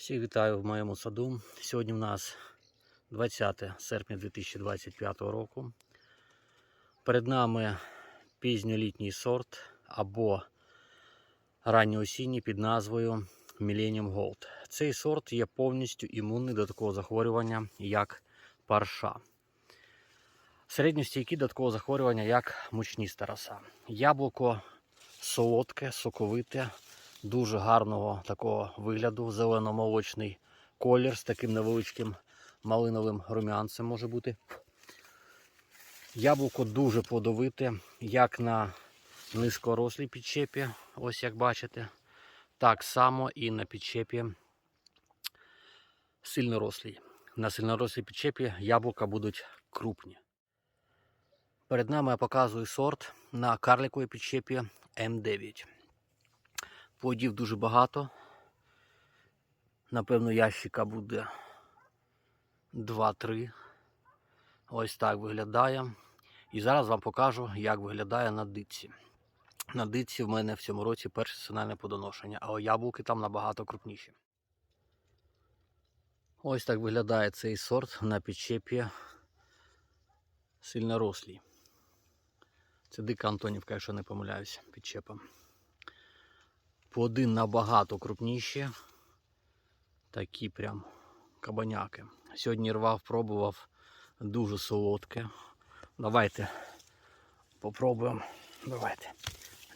Всіх вітаю в моєму саду. Сьогодні в нас 20 серпня 2025 року. Перед нами пізньолітній сорт або ранньоосінній під назвою Millennium Gold. Цей сорт є повністю імунний до такого захворювання, як парша. Середньостійкі до такого захворювання, як мучніста роса. Яблуко солодке, соковите, дуже гарного такого вигляду, зелено-молочний колір з таким невеличким малиновим рум'янцем може бути. Яблуко дуже плодовите, як на низькорослій підчепі, ось як бачите, так само і на підчепі сильнорослій. На сильнорослій підчепі яблука будуть крупні. Перед нами я показую сорт на карликовій підчепі М9. Плодів дуже багато. Напевно, ящика буде 2-3. Ось так виглядає. І зараз вам покажу, як виглядає на дитці. На дитці в мене в цьому році перше сигнальне подоношення, а яблуки там набагато крупніші. Ось так виглядає цей сорт на підчепі сильнорослій. Це дика Антонівка, якщо не помиляюсь, підчепа. Плоди набагато крупніші. Такі прям кабаняки. Сьогодні рвав, пробував дуже солодке. Давайте попробуємо. Давайте.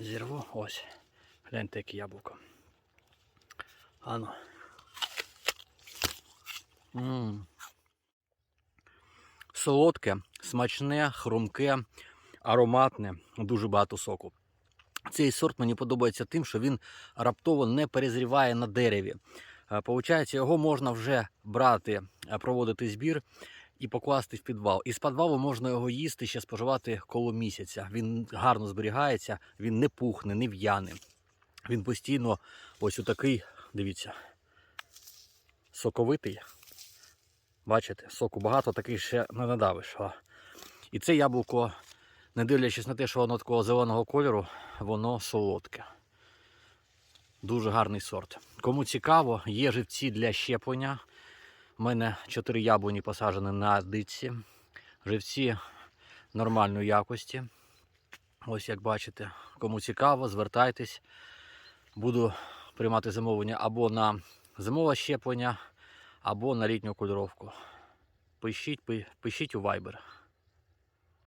Зірву. Ось. Гляньте, яке яблуко. Ану. М. Солодке, смачне, хрумке, ароматне, дуже багато соку. Цей сорт мені подобається тим, що він раптово не перезріває на дереві. Е, Получається, його можна вже брати, е, проводити збір і покласти в підвал. Із підвалу можна його їсти ще споживати коло місяця. Він гарно зберігається, він не пухне, не в'яне. Він постійно ось отакий, дивіться, соковитий. Бачите, соку багато, такий ще не надавиш. І це яблуко, не дивлячись на те, що воно такого зеленого кольору, воно солодке. Дуже гарний сорт. Кому цікаво, є живці для щеплення. У мене 4 яблуні посаджені на дитці. Живці нормальної якості. Ось як бачите. Кому цікаво, звертайтесь. Буду приймати замовлення або на зимове щеплення, або на літню кольоровку. Пишіть, пишіть у Viber.